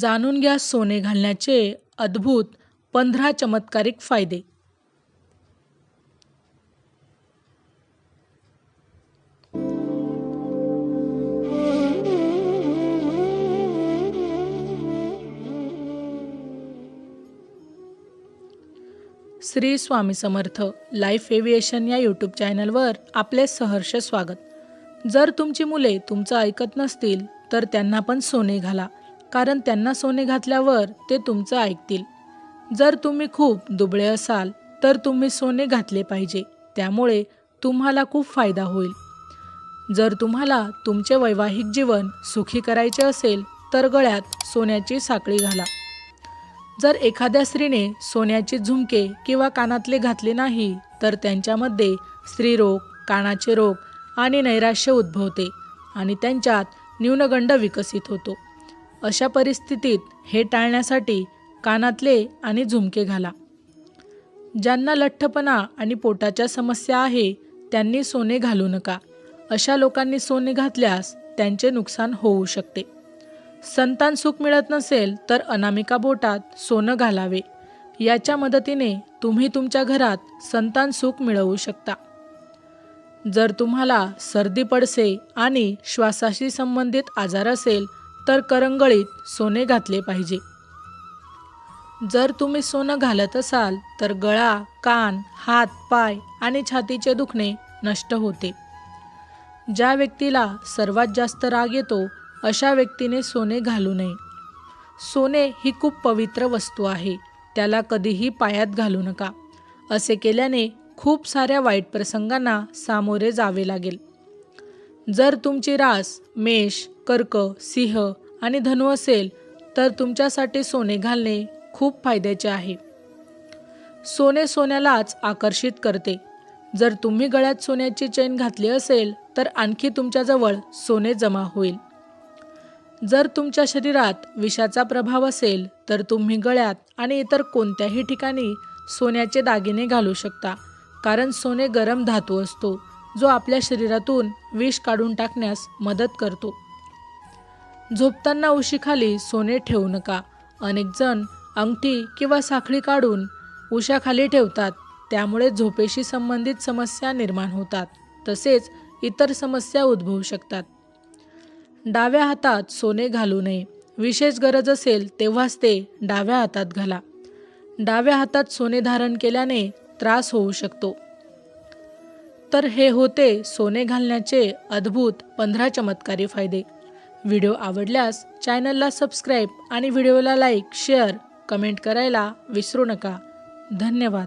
जाणून घ्या सोने घालण्याचे अद्भुत पंधरा चमत्कारिक फायदे. श्री स्वामी समर्थ लाईफ एव्हिएशन या यूट्यूब चॅनलवर आपले सहर्ष स्वागत. जर तुमची मुले तुमचं ऐकत नसतील तर त्यांना पण सोने घाला. कारण त्यांना सोने घातल्यावर ते तुमचं ऐकतील. जर तुम्ही खूप दुबळे असाल तर तुम्ही सोने घातले पाहिजे. त्यामुळे तुम्हाला खूप फायदा होईल. जर तुम्हाला तुमचे वैवाहिक जीवन सुखी करायचे असेल तर गळ्यात सोन्याची साखळी घाला. जर एखाद्या स्त्रीने सोन्याचे झुमके किंवा कानातले घातले नाही तर त्यांच्यामध्ये स्त्रीरोग कानाचे रोग आणि नैराश्य उद्भवते आणि त्यांच्यात न्यूनगंड विकसित होतो. अशा परिस्थितीत हे टाळण्यासाठी कानातले आणि झुमके घाला. ज्यांना लठ्ठपणा आणि पोटाच्या समस्या आहे त्यांनी सोने घालू नका. अशा लोकांनी सोने घातल्यास त्यांचे नुकसान होऊ शकते. संतान सुख मिळत नसेल तर अनामिका बोटात सोनं घालावे. याच्या मदतीने तुम्ही तुमच्या घरात संतान सुख मिळवू शकता. जर तुम्हाला सर्दी पडसे आणि श्वासाशी संबंधित आजार असेल तर करंगळीत सोने घातले पाहिजे. जर तुम्ही सोनं घालत असाल तर गळा कान हात पाय आणि छातीचे दुखणे नष्ट होते. ज्या व्यक्तीला सर्वात जास्त राग येतो अशा व्यक्तीने सोने घालू नये. सोने ही खूप पवित्र वस्तू आहे त्याला कधीही पायात घालू नका. असे केल्याने खूप साऱ्या वाईट प्रसंगांना सामोरे जावे लागेल. जर तुमची रास मेष कर्क सिंह आणि धनु असेल तर तुमच्यासाठी सोने घालणे खूप फायद्याचे आहे. सोने सोन्यालाच आकर्षित करते. जर तुम्ही गळ्यात सोन्याची चैन घातली असेल तर आणखी तुमच्याजवळ सोने जमा होईल. जर तुमच्या शरीरात विषाचा प्रभाव असेल तर तुम्ही गळ्यात आणि इतर कोणत्याही ठिकाणी सोन्याचे दागिने घालू शकता कारण सोने गरम धातू असतो जो आपल्या शरीरातून विष काढून टाकण्यास मदत करतो. झोपताना उशीखाली सोने ठेवू नका. अनेक जण अंगठी किंवा साखळी काढून उशाखाली ठेवतात. त्यामुळे झोपेशी संबंधित समस्या निर्माण होतात. तसेच इतर समस्या उद्भवू शकतात. डाव्या हातात सोने घालू नये. विशेष गरज असेल तेव्हाच ते डाव्या हातात घाला. डाव्या हातात सोने धारण केल्याने त्रास होऊ शकतो. तर हे होते सोने घालण्याचे अद्भुत पंधरा चमत्कारी फायदे. व्हिडिओ आवडल्यास चॅनलला सबस्क्राईब आणि व्हिडिओला लाईक शेअर कमेंट करायला विसरू नका. धन्यवाद.